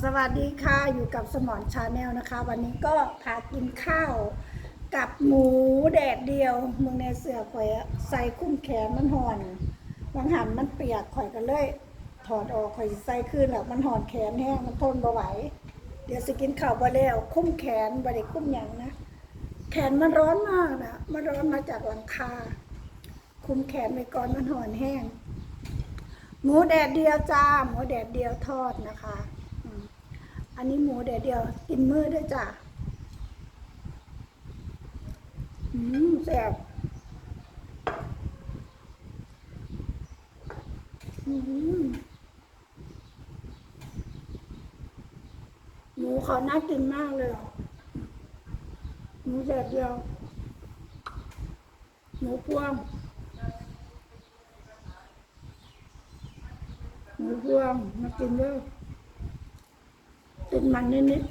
สวัสดีค่ะอยู่กับสมอนชาแนลนะคะ วันนี้ก็พากินข้าว กับหมูแดดเดียวเมืองในเสือข่อยใส่คุ้มแขนมันห่อนบางหันมันเปียกข่อยก็เลย ถอดออกข่อยใส่ขึ้นแล้วมันห่อนแขนแห้งมันทนบ่ไหว เดี๋ยวสิกินข้าวบ่แล้วคุ้มแขนบ่ได้คุ้มหยังนะ แขนมันร้อนมากนะมันร้อนมาจากหลังคา คุ้มแขนไปก่อนมันห่อนแห้งหมูแดดเดียวจ้าหมูแดดเดียวทอดนะคะ อันนี้หมูแดดเดียว กินมือด้วยจ้ะอืมแซ่บอืมหมูเขาน่ากินมากเลยหมูแดดเดียว หมูพวง หมูพวงมากินเด้อ ติดมันนิด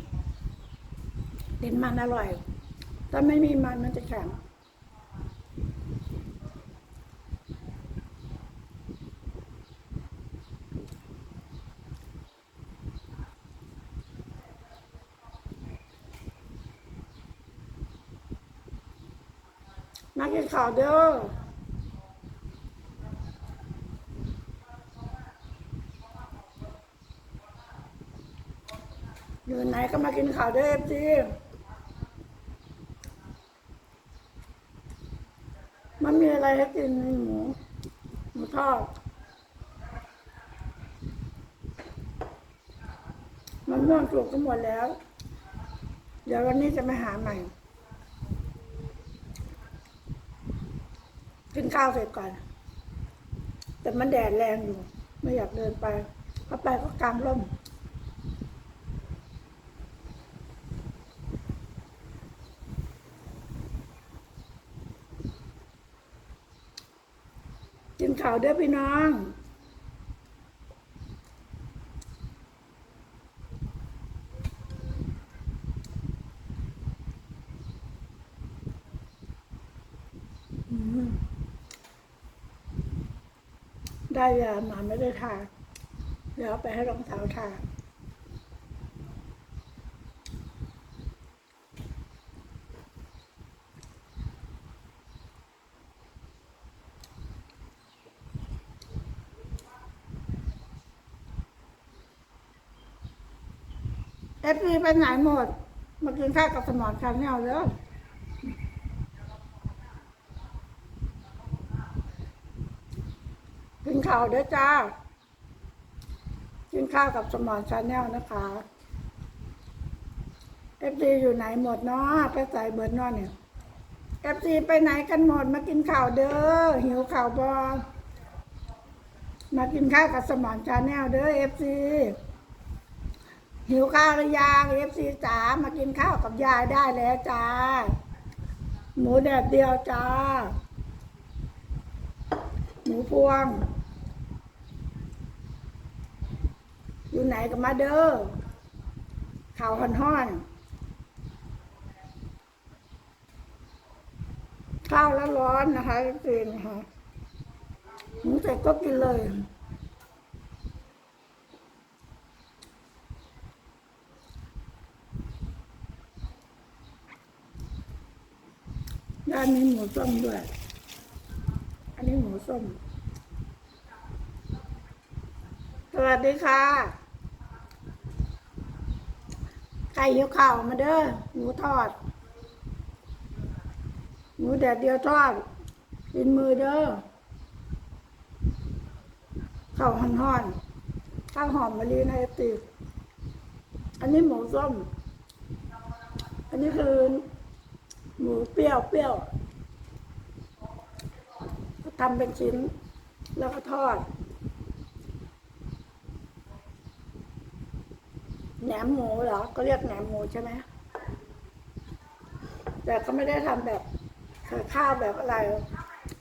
ๆติดมันอร่อย ถ้าไม่มีมันมันจะแข็งมากินข้าวเด้อ อยู่ไหนก็มากินข้าวเด้อจีมันมีอะไรให้กินมีหมู หมูทอด มันม่วงสุกก็หมดแล้ว เดี๋ยววันนี้จะมาหาใหม่ กินข้าวเสร็จก่อน แต่มันแดดแรงอยู่ ไม่อยากเดินไป เข้าไปก็กลางร่ม เขาเด้อพี่น้องได้ยามาไม่ได้ทานเดี๋ยวเอาไปให้รองเท้าทาน เอฟซีไปไหนหมด มากินข้าวกับสมอนคาแนลแล้วกินข้าวเด้อจ้า กินข้าวกับสมอนชาแนลนะคะเอฟซีอยู่ไหนหมดเนาะไปใส่เบิร์ดเนอนเนี่ยเอฟซีไปไหนกันหมด มากินข้าวเด้อหิวข้าวบอมากินข้าวกับสมอนชาแนลเด้อเอฟซี หิวข้าวหรือยังเอฟซีจ๋ามากินข้าวกับยายได้แล้วจ้า หมูแดดเดียวจ้า หมูพวง อยู่ไหนกันมาเด้อข่าวห่อนๆข้าวแล้วร้อนนะคะกินนะคะหมูเสร็จก็กินเลย ด้านนี้หมูส้มด้วย อันนี้หมูส้ม สวัสดีค่ะไก่หิวข่าวมาเด้อหมูทอด หมูแดดเดียวทอดกินมือเด้อข้าวห่อนๆข้าวหอมมะลิในติอันนี้หมูส้ม อันนี้คือ หมูเปรี้ยวเปรี้ยวก็ทำเป็นชิ้น แล้วก็ทอดแหนมหมูเหรอ ก็เรียกแหนมหมูใช่ไหมแต่เขาไม่ได้ทำแบบข้าวแบบอะไร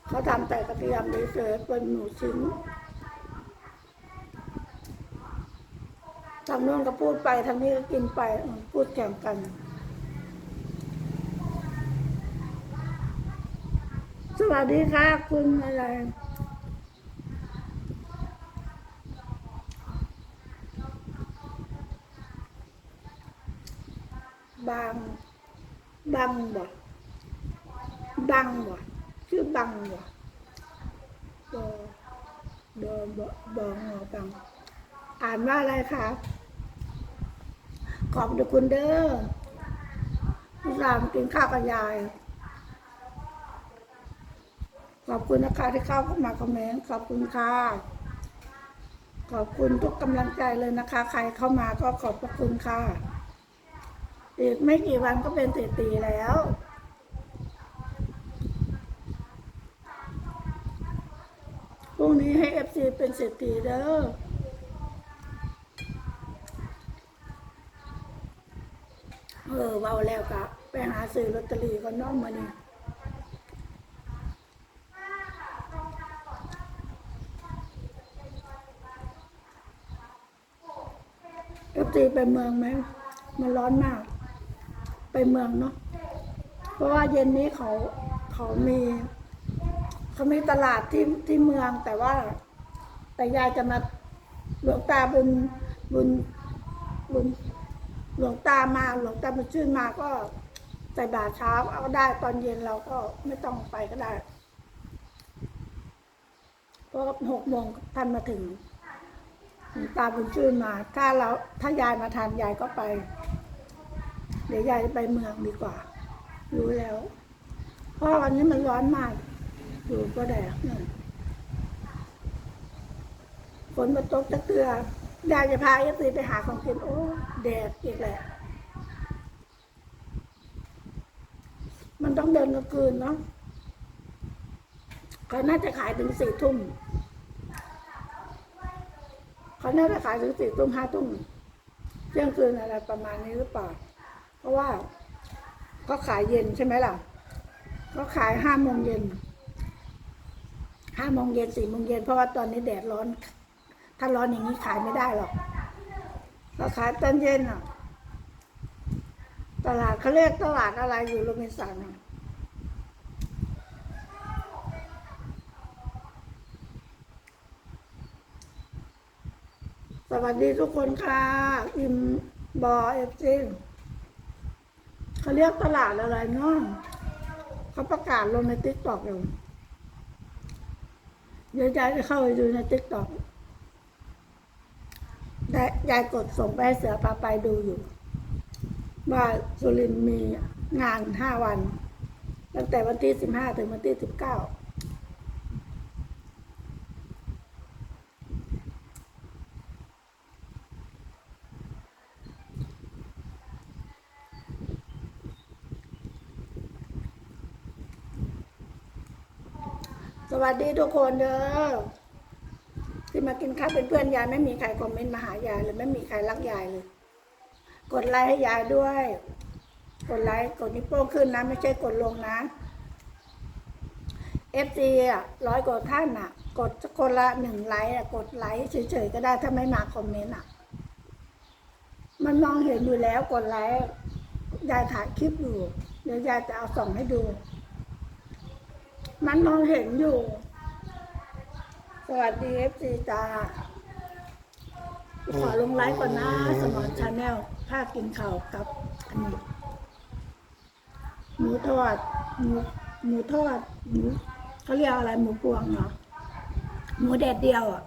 เขาทำแต่กระเทียมเฉยๆเป็นหมูชิ้นทางโน้นก็พูดไปทางนี้ก็กินไปพูดแข่งกัน วัสดีค่ะ คุณอะไรบางบังบ่บังบ่ชื่อบังบ่บอบอบอบองอบังอ่านว่าอะไรคะขอบคุณเด้อพี่รามกินข้าวกับยาย ขอบคุณนะคะที่เข้าเข้ามาคอมเมนต์ขอบคุณค่ะ ขอบคุณทุกกำลังใจเลยนะคะ ใครเข้ามาก็ขอบพระคุณค่ะอีกไม่กี่วันก็เป็นเศรษฐีแล้วพรุ่งนี้ให้เอฟซีเป็นเศรษฐีเด้อเออเบาแล้วกะไปหาซื้อลอตเตอรี่ก็น้องมานี่ ซีไปเมืองไหม มันร้อนมาก ไปเมืองเนาะ เพราะว่าเย็นนี้เขาเขามีเขามีตลาดที่ที่เมืองแต่ว่า แต่ยายจะมาหลวงตาบุญบุญบุญหลวงตามาหลวงตาบุญชื่นมาก็ใส่บาตรเช้าเอาได้ตอนเย็นเราก็ไม่ต้องไปก็ได้เพราะหกโมงท่านมาถึงหลวง ตาบุญชื่นมา ถ้าเราถ้ายายมาทานยายก็ไป เดี๋ยวยายจะไปเมืองดีกว่า รู้แล้ว เพราะวันนี้มันร้อนมาก อยู่ก็แดดฝนมาตกตะเตือยายจะพาเอฟซีไปหาของกินโอ้แดดอีกแหละมันต้องเดินกลางคืนเนาะเขาน่าจะขายถึงสี่ทุ่ม เขาน่าจะขายถึงสี่ทุ่มห้าทุ่มเที่ยงคืนอะไรประมาณนี้หรือเปล่า เพราะว่าเขาขายเย็นใช่ไหมล่ะเขาขายห้าโมงเย็นห้าโมงเย็นสี่โมงเย็นเพราะว่าตอนนี้แดดร้อน ถ้าร้อนอย่างนี้ขายไม่ได้หรอกเราขายตอนเย็นอะ ตลาดเขาเรียกตลาดอะไรอยู่โรบินสันอะ วัสดีทุกคนค่ะอิมบอเอฟซีเขาเรียกตลาดอะไรเนาะเขาประกาศลงในติ๊กต็อกอยู่เดี๋ยวยายจะเข้าไปดูในติ๊กต็อกยายกดส่งไปให้เสือปลาไปดูอยู่ ว่าสุรินมีงานห้าวัน ตั้งแต่วันที่สิบห้าถึงวันที่สิบเก้า วัสดีทุกคนเด้อที่มากินข้าวเป็นเพื่อนยายไม่มีใครคอมเมนต์มาหายายเลยไม่มีใครรักยายเลย กดไลค์ให้ยายด้วย กดไลค์กดนิ้วโป้งขึ้นนะ ไม่ใช่กดลงนะ FG อะร้อยกว่าท่านอะ กดคนละหนึ่งไลค์อะกดไลค์เฉยๆก็ได้ถ้าไม่มาคอมเมนต์อะ มันมองเห็นอยู่แล้วกดไลค์ยายถ่ายคลิปอยู่เดี๋ยวยายจะเอาส่งให้ดู มันมองเห็นอยู่ สวัสดีเอฟซีจ้าขอลงไลฟ์ก่อนนะสมอนชาแนลภาคกินข่าวกับอันนี้หมูทอดหมูหมูทอดหมูเขาเรียกอะไรหมูพวงเหรอหมูแดดเดียวอะ